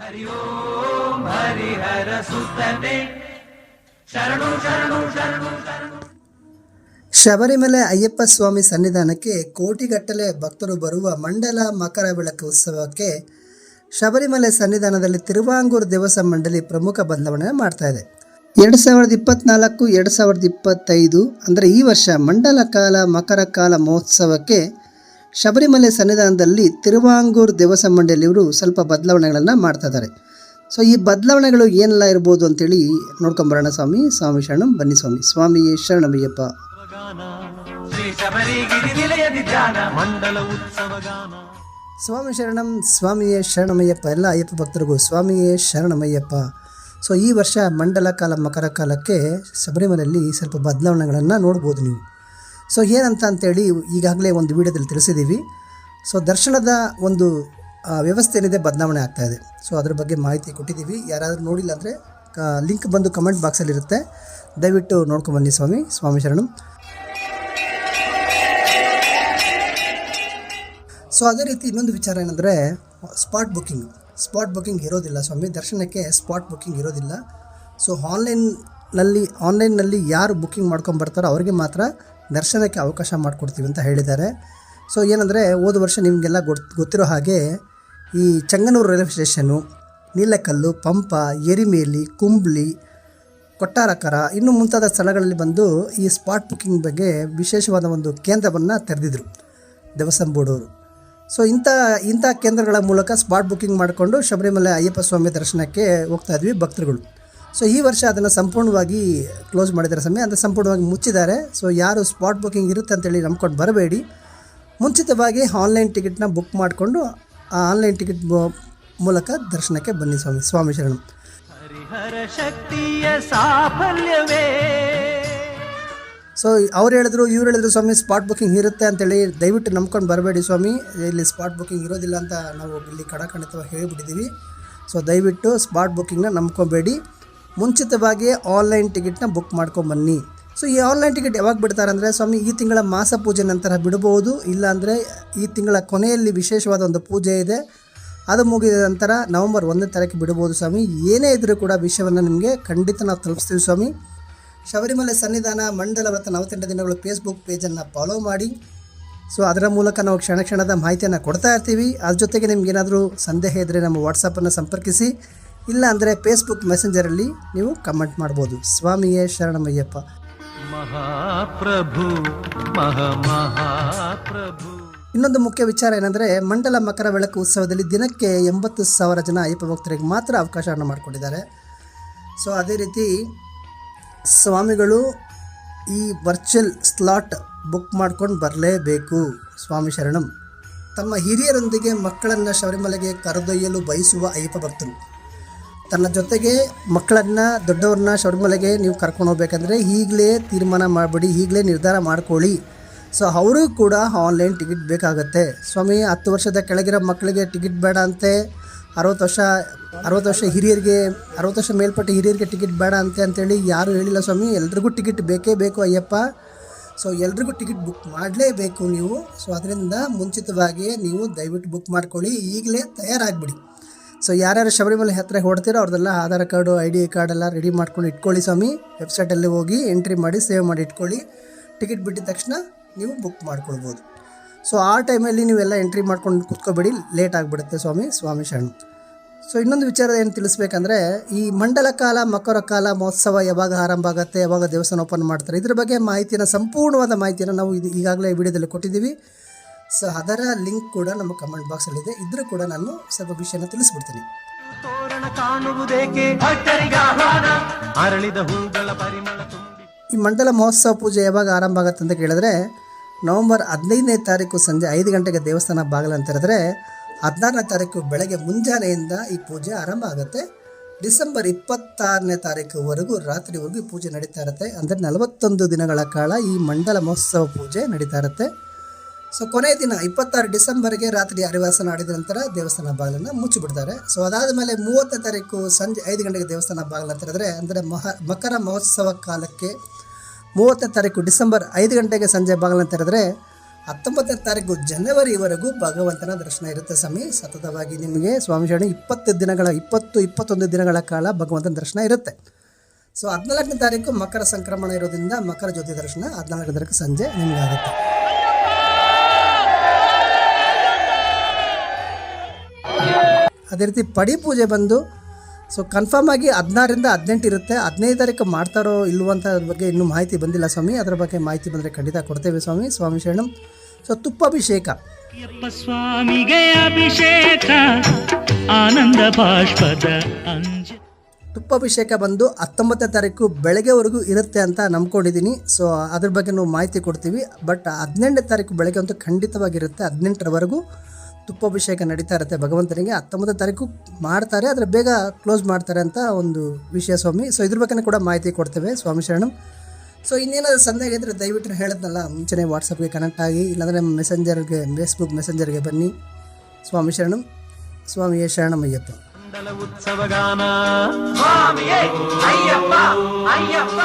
ಹರಿ ಓಂ ಹರಿಹರ ಶರಣು ಶರಣು ಶರಣು ಶರಣು. ಶಬರಿಮಲೆ ಅಯ್ಯಪ್ಪ ಸ್ವಾಮಿ ಸನ್ನಿಧಾನಕ್ಕೆ ಕೋಟಿಗಟ್ಟಲೆ ಭಕ್ತರು ಬರುವ ಮಂಡಲ ಮಕರ ಬೆಳಕು ಉತ್ಸವಕ್ಕೆ ಶಬರಿಮಲೆ ಸನ್ನಿಧಾನದಲ್ಲಿ ತಿರುವಾಂಗೂರು ದೇವಸ ಮಂಡಳಿ ಪ್ರಮುಖ ಬದಲಾವಣೆ ಮಾಡ್ತಾ ಇದೆ. ಎರಡು ಸಾವಿರದ ಇಪ್ಪತ್ನಾಲ್ಕು, ಎರಡು ಸಾವಿರದ ಇಪ್ಪತ್ತೈದು, ಅಂದರೆ ಈ ವರ್ಷ ಮಂಡಲ ಕಾಲ, ಮಕರ ಕಾಲ ಮಹೋತ್ಸವಕ್ಕೆ ಶಬರಿಮಲೆ ಸನ್ನಿಧಾನದಲ್ಲಿ ತಿರುವಾಂಗೂರ್ ದೇವಸ ಮಂಡಳಿಯವರು ಸ್ವಲ್ಪ ಬದಲಾವಣೆಗಳನ್ನು ಮಾಡ್ತಾ ಇದ್ದಾರೆ. ಸೊ ಈ ಬದಲಾವಣೆಗಳು ಏನೆಲ್ಲ ಇರ್ಬೋದು ಅಂತೇಳಿ ನೋಡ್ಕೊಂಬರೋಣ ಸ್ವಾಮಿ. ಸ್ವಾಮಿ ಶರಣಂ, ಬನ್ನಿ ಸ್ವಾಮಿ. ಸ್ವಾಮಿಯೇ ಶರಣಮಯ್ಯಪ್ಪ. ಸ್ವಾಮಿ ಶರಣಂ, ಸ್ವಾಮಿಯೇ ಶರಣಮಯ್ಯಪ್ಪ. ಎಲ್ಲ ಅಯ್ಯಪ್ಪ ಭಕ್ತರಿಗೂ ಸ್ವಾಮಿಯೇ ಶರಣಮಯ್ಯಪ್ಪ. ಸೊ ಈ ವರ್ಷ ಮಂಡಲ ಕಾಲ, ಮಕರ ಕಾಲಕ್ಕೆ ಶಬರಿಮಲೆಯಲ್ಲಿ ಸ್ವಲ್ಪ ಬದಲಾವಣೆಗಳನ್ನು ನೋಡ್ಬೋದು ನೀವು. ಸೊ ಏನಂತ ಅಂತೇಳಿ ಈಗಾಗಲೇ ಒಂದು ವಿಡಿಯೋದಲ್ಲಿ ತಿಳಿಸಿದ್ದೀವಿ. ಸೊ ದರ್ಶನದ ಒಂದು ವ್ಯವಸ್ಥೆ ಏನಿದೆ ಬದಲಾವಣೆ ಆಗ್ತಾ ಇದೆ. ಸೊ ಅದ್ರ ಬಗ್ಗೆ ಮಾಹಿತಿ ಕೊಟ್ಟಿದ್ದೀವಿ. ಯಾರಾದರೂ ನೋಡಿಲ್ಲ ಅಂದರೆ ಲಿಂಕ್ ಬಂದು ಕಮೆಂಟ್ ಬಾಕ್ಸಲ್ಲಿರುತ್ತೆ ದಯವಿಟ್ಟು ನೋಡ್ಕೊಂಬನ್ನಿ ಸ್ವಾಮಿ ಸ್ವಾಮಿ ಶರಣಂ. ಸೊ ಅದೇ ರೀತಿ ಇನ್ನೊಂದು ವಿಚಾರ ಏನಂದರೆ ಸ್ಪಾಟ್ ಬುಕ್ಕಿಂಗ್ ಸ್ಪಾಟ್ ಬುಕ್ಕಿಂಗ್ ಇರೋದಿಲ್ಲ ಸ್ವಾಮಿ. ದರ್ಶನಕ್ಕೆ ಸ್ಪಾಟ್ ಬುಕ್ಕಿಂಗ್ ಇರೋದಿಲ್ಲ. ಸೊ ಆನ್ಲೈನ್ನಲ್ಲಿ ಆನ್ಲೈನ್ನಲ್ಲಿ ಯಾರು ಬುಕ್ಕಿಂಗ್ ಮಾಡ್ಕೊಂಡು ಬರ್ತಾರೋ ಅವರಿಗೆ ಮಾತ್ರ ದರ್ಶನಕ್ಕೆ ಅವಕಾಶ ಮಾಡಿಕೊಡ್ತೀವಿ ಅಂತ ಹೇಳಿದ್ದಾರೆ. ಸೊ ಏನಂದರೆ, ಹೋದ ವರ್ಷ ನಿಮಗೆಲ್ಲ ಗೊತ್, ಗೊತ್ತಿರೋ ಹಾಗೆ ಈ ಚಂಗನೂರು ರೈಲ್ವೆ ಸ್ಟೇಷನ್ನು ನೀಲಕಲ್ಲು, ಪಂಪ, ಎರಿಮೇಲಿ, ಕುಂಬ್ಳಿ, ಕೊಟ್ಟಾರಕರ ಇನ್ನು ಮುಂತಾದ ಸ್ಥಳಗಳಲ್ಲಿ ಬಂದು ಈ ಸ್ಪಾಟ್ ಬುಕ್ಕಿಂಗ್ ಬಗ್ಗೆ ವಿಶೇಷವಾದ ಒಂದು ಕೇಂದ್ರವನ್ನು ತೆರೆದಿದ್ರು ದೇವಸಂಬೋಡವರು ಸೊ ಇಂಥ ಇಂಥ ಕೇಂದ್ರಗಳ ಮೂಲಕ ಸ್ಪಾಟ್ ಬುಕ್ಕಿಂಗ್ ಮಾಡಿಕೊಂಡು ಶಬರಿಮಲೆ ಅಯ್ಯಪ್ಪ ಸ್ವಾಮಿ ದರ್ಶನಕ್ಕೆ ಹೋಗ್ತಾ ಇದ್ವಿ ಭಕ್ತರುಗಳು. ಸೊ ಈ ವರ್ಷ ಅದನ್ನು ಸಂಪೂರ್ಣವಾಗಿ ಕ್ಲೋಸ್ ಮಾಡಿದ್ದಾರೆ ಸಮಯ ಅಂದರೆ ಸಂಪೂರ್ಣವಾಗಿ ಮುಚ್ಚಿದ್ದಾರೆ. ಸೊ ಯಾರು ಸ್ಪಾಟ್ ಬುಕ್ಕಿಂಗ್ ಇರುತ್ತೆ ಅಂತೇಳಿ ನಂಬ್ಕೊಂಡು ಬರಬೇಡಿ. ಮುಂಚಿತವಾಗಿ ಆನ್ಲೈನ್ ಟಿಕೆಟ್ನ ಬುಕ್ ಮಾಡಿಕೊಂಡು ಆ ಆನ್ಲೈನ್ ಟಿಕೆಟ್ ಮೂಲಕ ದರ್ಶನಕ್ಕೆ ಬನ್ನಿ ಸ್ವಾಮಿ ಸ್ವಾಮಿ ಶರಣಂ. ಹರಿಹರ ಶಕ್ತಿಯ ಸಾಫಲ್ಯವೇ? ಸೊ ಅವ್ರು ಹೇಳಿದ್ರು ಇವ್ರು ಹೇಳಿದ್ರು ಸ್ವಾಮಿ ಸ್ಪಾಟ್ ಬುಕ್ಕಿಂಗ್ ಇರುತ್ತೆ ಅಂತೇಳಿ ದಯವಿಟ್ಟು ನಂಬ್ಕೊಂಡು ಬರಬೇಡಿ ಸ್ವಾಮಿ. ಇಲ್ಲಿ ಸ್ಪಾಟ್ ಬುಕ್ಕಿಂಗ್ ಇರೋದಿಲ್ಲ ಅಂತ ನಾವು ಇಲ್ಲಿ ಕಡಖಂಡಿತವಾಗಿ ಹೇಳಿಬಿಟ್ಟಿದ್ದೀವಿ. ಸೊ ದಯವಿಟ್ಟು ಸ್ಪಾಟ್ ಬುಕ್ಕಿಂಗ್ನ ನಂಬ್ಕೊಬೇಡಿ. ಮುಂಚಿತವಾಗಿ ಆನ್ಲೈನ್ ಟಿಕೆಟ್ನ ಬುಕ್ ಮಾಡ್ಕೊಂಬನ್ನಿ. ಸೊ ಈ ಆನ್ಲೈನ್ ಟಿಕೆಟ್ ಯಾವಾಗ ಬಿಡ್ತಾರೆ ಅಂದರೆ ಸ್ವಾಮಿ, ಈ ತಿಂಗಳ ಮಾಸ ಪೂಜೆ ನಂತರ ಬಿಡಬಹುದು ಇಲ್ಲಾಂದರೆ ಈ ತಿಂಗಳ ಕೊನೆಯಲ್ಲಿ ವಿಶೇಷವಾದ ಒಂದು ಪೂಜೆ ಇದೆ. ಅದು ಮುಗಿದ ನಂತರ ನವೆಂಬರ್ ಒಂದನೇ ತಾರೀಕು ಬಿಡಬಹುದು ಸ್ವಾಮಿ. ಏನೇ ಇದ್ದರೂ ಕೂಡ ವಿಷಯವನ್ನು ನಿಮಗೆ ಖಂಡಿತ ನಾವು ತಲುಪಿಸ್ತೀವಿ, ಸ್ವಾಮಿ. ಶಬರಿಮಲೆ ಸನ್ನಿಧಾನ ಮಂಡಲ ವ್ರತ ನಲವತ್ತೆಂಟು ದಿನಗಳು ಫೇಸ್ಬುಕ್ ಪೇಜನ್ನು ಫಾಲೋ ಮಾಡಿ. ಸೊ ಅದರ ಮೂಲಕ ನಾವು ಕ್ಷಣ ಕ್ಷಣದ ಮಾಹಿತಿಯನ್ನು ಕೊಡ್ತಾ ಇರ್ತೀವಿ. ಅದ್ರ ಜೊತೆಗೆ ನಿಮ್ಗೆ ಏನಾದರೂ ಸಂದೇಹ ಇದ್ದರೆ ನಮ್ಮ ವಾಟ್ಸಪ್ಪನ್ನು ಸಂಪರ್ಕಿಸಿ. ಇಲ್ಲ ಅಂದರೆ ಫೇಸ್ಬುಕ್ ಮೆಸೆಂಜರಲ್ಲಿ ನೀವು ಕಮೆಂಟ್ ಮಾಡ್ಬೋದು. ಸ್ವಾಮಿಯೇ ಶರಣಮಯ್ಯಪ್ಪ. ಮಹಾಪ್ರಭು ಮಹ ಮಹಾಪ್ರಭು. ಇನ್ನೊಂದು ಮುಖ್ಯ ವಿಚಾರ ಏನಂದರೆ ಮಂಡಲ ಮಕರ ಬೆಳಕು ಉತ್ಸವದಲ್ಲಿ ದಿನಕ್ಕೆ ಎಂಬತ್ತು ಸಾವಿರ ಜನ ಅಯ್ಯಪ್ಪ ಭಕ್ತರಿಗೆ ಮಾತ್ರ ಅವಕಾಶವನ್ನು ಮಾಡಿಕೊಂಡಿದ್ದಾರೆ. ಸೊ ಅದೇ ರೀತಿ ಸ್ವಾಮಿಗಳು ಈ ವರ್ಚುವಲ್ ಸ್ಲಾಟ್ ಬುಕ್ ಮಾಡ್ಕೊಂಡು ಬರಲೇಬೇಕು. ಸ್ವಾಮಿ ಶರಣಂ. ತಮ್ಮ ಹಿರಿಯರೊಂದಿಗೆ ಮಕ್ಕಳನ್ನು ಶಬರಿಮಲೆಗೆ ಕರೆದೊಯ್ಯಲು ಬಯಸುವ ಅಯ್ಯಪ್ಪ ಭಕ್ತರು. ತನ್ನ ಜೊತೆಗೆ ಮಕ್ಕಳನ್ನು, ದೊಡ್ಡವ್ರನ್ನ ಶಬರಿಮಲೆಗೆ ನೀವು ಕರ್ಕೊಂಡು ಹೋಗ್ಬೇಕಂದ್ರೆ ಈಗಲೇ ತೀರ್ಮಾನ ಮಾಡಿಬಿಡಿ, ಈಗಲೇ ನಿರ್ಧಾರ ಮಾಡ್ಕೊಳ್ಳಿ. ಸೊ ಅವರು ಕೂಡ ಆನ್ಲೈನ್ ಟಿಕೆಟ್ ಬೇಕಾಗುತ್ತೆ. ಸ್ವಾಮಿ, ಹತ್ತು ವರ್ಷದ ಕೆಳಗಿರೋ ಮಕ್ಕಳಿಗೆ ಟಿಕೆಟ್ ಬೇಡ ಅಂತೆ, ಅರವತ್ತು ವರ್ಷ ಅರವತ್ತು ವರ್ಷ ಹಿರಿಯರಿಗೆ, ಅರವತ್ತು ವರ್ಷ ಮೇಲ್ಪಟ್ಟ ಹಿರಿಯರಿಗೆ ಟಿಕೆಟ್ ಬೇಡ ಅಂತೆ ಅಂತೇಳಿ ಯಾರೂ ಹೇಳಿಲ್ಲ ಸ್ವಾಮಿ. ಎಲ್ರಿಗೂ ಟಿಕೆಟ್ ಬೇಕೇ ಬೇಕು ಅಯ್ಯಪ್ಪ. ಸೊ ಎಲ್ರಿಗೂ ಟಿಕೆಟ್ ಬುಕ್ ಮಾಡಲೇಬೇಕು ನೀವು. ಸೊ ಅದರಿಂದ ಮುಂಚಿತವಾಗಿಯೇ ನೀವು ದಯವಿಟ್ಟು ಬುಕ್ ಮಾಡ್ಕೊಳ್ಳಿ. ಈಗಲೇ ತಯಾರಾಗಿಬಿಡಿ. ಸೊ ಯಾರ್ಯಾರು ಶಬರಿಮಲೆ ಹತ್ತಿರ ಹೊಡ್ತೀರೋ ಅವ್ರದ್ದೆಲ್ಲ Aadhaar card I D card ಎಲ್ಲ ರೆಡಿ ಮಾಡ್ಕೊಂಡು ಇಟ್ಕೊಳ್ಳಿ ಸ್ವಾಮಿ. ವೆಬ್ಸೈಟಲ್ಲಿ ಹೋಗಿ ಎಂಟ್ರಿ ಮಾಡಿ ಸೇವ್ ಮಾಡಿ ಇಟ್ಕೊಳ್ಳಿ. ಟಿಕೆಟ್ ಬಿಟ್ಟಿದ ತಕ್ಷಣ ನೀವು ಬುಕ್ ಮಾಡ್ಕೊಳ್ಬೋದು. ಸೊ ಆ ಟೈಮಲ್ಲಿ ನೀವೆಲ್ಲ ಎಂಟ್ರಿ ಮಾಡ್ಕೊಂಡು ಕುತ್ಕೋಬೇಡಿ. ಲೇಟ್ ಆಗಿಬಿಡುತ್ತೆ ಸ್ವಾಮಿ. ಸ್ವಾಮಿ ಶರಣ್. ಸೊ ಇನ್ನೊಂದು ವಿಚಾರ ಏನು ತಿಳಿಸ್ಬೇಕಂದ್ರೆ, ಈ ಮಂಡಲ ಕಾಲ, ಮಕರ ಕಾಲ, ಮಹೋತ್ಸವ ಯಾವಾಗ ಆರಂಭ ಆಗುತ್ತೆ, ಯಾವಾಗ ದೇವಸ್ಥಾನ ಓಪನ್ ಮಾಡ್ತಾರೆ, ಇದ್ರ ಬಗ್ಗೆ ಮಾಹಿತಿಯನ್ನು ಸಂಪೂರ್ಣವಾದ ಮಾಹಿತಿಯನ್ನು ನಾವು ಇದು ಈಗಾಗಲೇ ವಿಡಿಯೋದಲ್ಲಿ ಕೊಟ್ಟಿದ್ದೀವಿ. ಸೊ ಅದರ ಲಿಂಕ್ ಕೂಡ ನಮ್ಮ ಕಮೆಂಟ್ ಬಾಕ್ಸಲ್ಲಿದೆ ಇದ್ರೂ ಕೂಡ ನಾನು ಸ್ವಲ್ಪ ವಿಷಯನ ತಿಳಿಸ್ಬಿಡ್ತೀನಿ. ಕಾಣುವುದೇಕೆ? ಅರಳಿದ ಹೂಗಳ ಪರಿಮಳ ಈ ಮಂಡಲ ಮಹೋತ್ಸವ ಪೂಜೆ ಯಾವಾಗ ಆರಂಭ ಆಗುತ್ತೆ ಅಂತ ಕೇಳಿದ್ರೆ ನವೆಂಬರ್ ಹದಿನೈದನೇ ತಾರೀಕು ಸಂಜೆ ಐದು ಗಂಟೆಗೆ ದೇವಸ್ಥಾನ ಬಾಗಿಲು ಅಂತ ಹೇಳಿದ್ರೆ ಹದಿನಾರನೇ ತಾರೀಕು ಬೆಳಗ್ಗೆ ಮುಂಜಾನೆಯಿಂದ ಈ ಪೂಜೆ ಆರಂಭ ಆಗುತ್ತೆ. ಡಿಸೆಂಬರ್ ಇಪ್ಪತ್ತಾರನೇ ತಾರೀಕುವರೆಗೂ ರಾತ್ರಿವರೆಗೂ ಈ ಪೂಜೆ ನಡೀತಾ ಇರುತ್ತೆ. ಅಂದರೆ ನಲವತ್ತೊಂದು ದಿನಗಳ ಕಾಲ ಈ ಮಂಡಲ ಮಹೋತ್ಸವ ಪೂಜೆ ನಡೀತಾ ಇರುತ್ತೆ. ಸೊ ಕೊನೆಯ ದಿನ, ಇಪ್ಪತ್ತಾರು ಡಿಸೆಂಬರ್ಗೆ ರಾತ್ರಿ ಅರಿವಾಸ ಆಡಿದ ನಂತರ ದೇವಸ್ಥಾನ ಬಾಗಿಲನ್ನು ಮುಚ್ಚಿಬಿಡ್ತಾರೆ. ಸೊ ಅದಾದ ಮೇಲೆ ಮೂವತ್ತನೇ ತಾರೀಕು ಸಂಜೆ ಐದು ಗಂಟೆಗೆ ದೇವಸ್ಥಾನ ಬಾಗಿಲನ್ನು ತೆರೆದ್ರೆ, ಅಂದರೆ ಮಹ, ಮಕರ ಮಹೋತ್ಸವ ಕಾಲಕ್ಕೆ ಮೂವತ್ತನೇ ತಾರೀಕು ಡಿಸೆಂಬರ್ ಐದು ಗಂಟೆಗೆ ಸಂಜೆ ಬಾಗಿಲನ್ನು ತೆರೆದ್ರೆ, ಹತ್ತೊಂಬತ್ತನೇ ತಾರೀಕು ಜನವರಿವರೆಗೂ ಭಗವಂತನ ದರ್ಶನ ಇರುತ್ತೆ ಸ್ವಾಮಿ. ಸತತವಾಗಿ ನಿಮಗೆ ಸ್ವಾಮಿ ಶರಣ, ಇಪ್ಪತ್ತು ದಿನಗಳ, ಇಪ್ಪತ್ತು, ಇಪ್ಪತ್ತೊಂದು ದಿನಗಳ ಕಾಲ ಭಗವಂತನ ದರ್ಶನ ಇರುತ್ತೆ. ಸೊ ಹದಿನಾಲ್ಕನೇ ತಾರೀಕು ಮಕರ ಸಂಕ್ರಮಣ ಇರೋದ್ರಿಂದ ಮಕರ ಜ್ಯೋತಿ ದರ್ಶನ ಹದಿನಾಲ್ಕನೇ ತಾರೀಕು ಸಂಜೆ ನಿಮಗೆ ಅದೇ ರೀತಿ ಪಡಿ ಪೂಜೆ ಬಂದು ಸೊ ಕನ್ಫರ್ಮ್ ಆಗಿ ಹದಿನಾರರಿಂದ ಹದಿನೆಂಟು ಇರುತ್ತೆ. ಹದಿನೈದು ತಾರೀಕು ಮಾಡ್ತಾರೋ ಇಲ್ವೋ ಅಂತ ಅದ್ರ ಬಗ್ಗೆ ಇನ್ನೂ ಮಾಹಿತಿ ಬಂದಿಲ್ಲ ಸ್ವಾಮಿ. ಅದರ ಬಗ್ಗೆ ಮಾಹಿತಿ ಬಂದರೆ ಖಂಡಿತ ಕೊಡ್ತೇವೆ ಸ್ವಾಮಿ. ಸ್ವಾಮಿ ಶರಣಂ. ಸೊ ತುಪ್ಪಾಭಿಷೇಕ ಸ್ವಾಮಿಗೆ ಅಭಿಷೇಕ ಆನಂದ ತುಪ್ಪಾಭಿಷೇಕ ಬಂದು ಹತ್ತೊಂಬತ್ತನೇ ತಾರೀಕು ಬೆಳಗ್ಗೆವರೆಗೂ ಇರುತ್ತೆ ಅಂತ ನಂಬ್ಕೊಂಡಿದ್ದೀನಿ. ಸೊ ಅದ್ರ ಬಗ್ಗೆ ನಾವು ಮಾಹಿತಿ ಕೊಡ್ತೀವಿ. ಬಟ್ ಹದಿನೆಂಟನೇ ತಾರೀಕು ಬೆಳಗ್ಗೆ ಅಂತೂ ಖಂಡಿತವಾಗಿರುತ್ತೆ. ಹದಿನೆಂಟರವರೆಗೂ ತುಪ್ಪಾಭಿಷೇಕ ನಡೀತಾ ಇರುತ್ತೆ. ಭಗವಂತನಿಗೆ ಹತ್ತೊಂಬತ್ತು ತಾರೀಕು ಮಾಡ್ತಾರೆ, ಆದರೆ ಬೇಗ ಕ್ಲೋಸ್ ಮಾಡ್ತಾರೆ ಅಂತ ಒಂದು ವಿಷಯ ಸ್ವಾಮಿ. ಸೊ ಇದ್ರ ಬಗ್ಗೆ ಕೂಡ ಮಾಹಿತಿ ಕೊಡ್ತೇವೆ ಸ್ವಾಮಿ ಶರಣಂ. ಸೊ ಇನ್ನೇನಾದ್ರು ಸಂದೇಹ ಇದ್ದರೆ ದಯವಿಟ್ಟು ಹೇಳಿದ್ನಲ್ಲ, ಮುಂಚೆನೇ ವಾಟ್ಸಪ್ಗೆ ಕನೆಕ್ಟ್ ಆಗಿ, ಇಲ್ಲಾಂದರೆ ಮೆಸೆಂಜರ್ಗೆ ಫೇಸ್ಬುಕ್ ಮೆಸೆಂಜರ್ಗೆ ಬನ್ನಿ. ಸ್ವಾಮಿ ಶರಣಂ ಸ್ವಾಮಿಯೇ ಅಯ್ಯಪ್ಪ ಅಯ್ಯಪ್ಪ.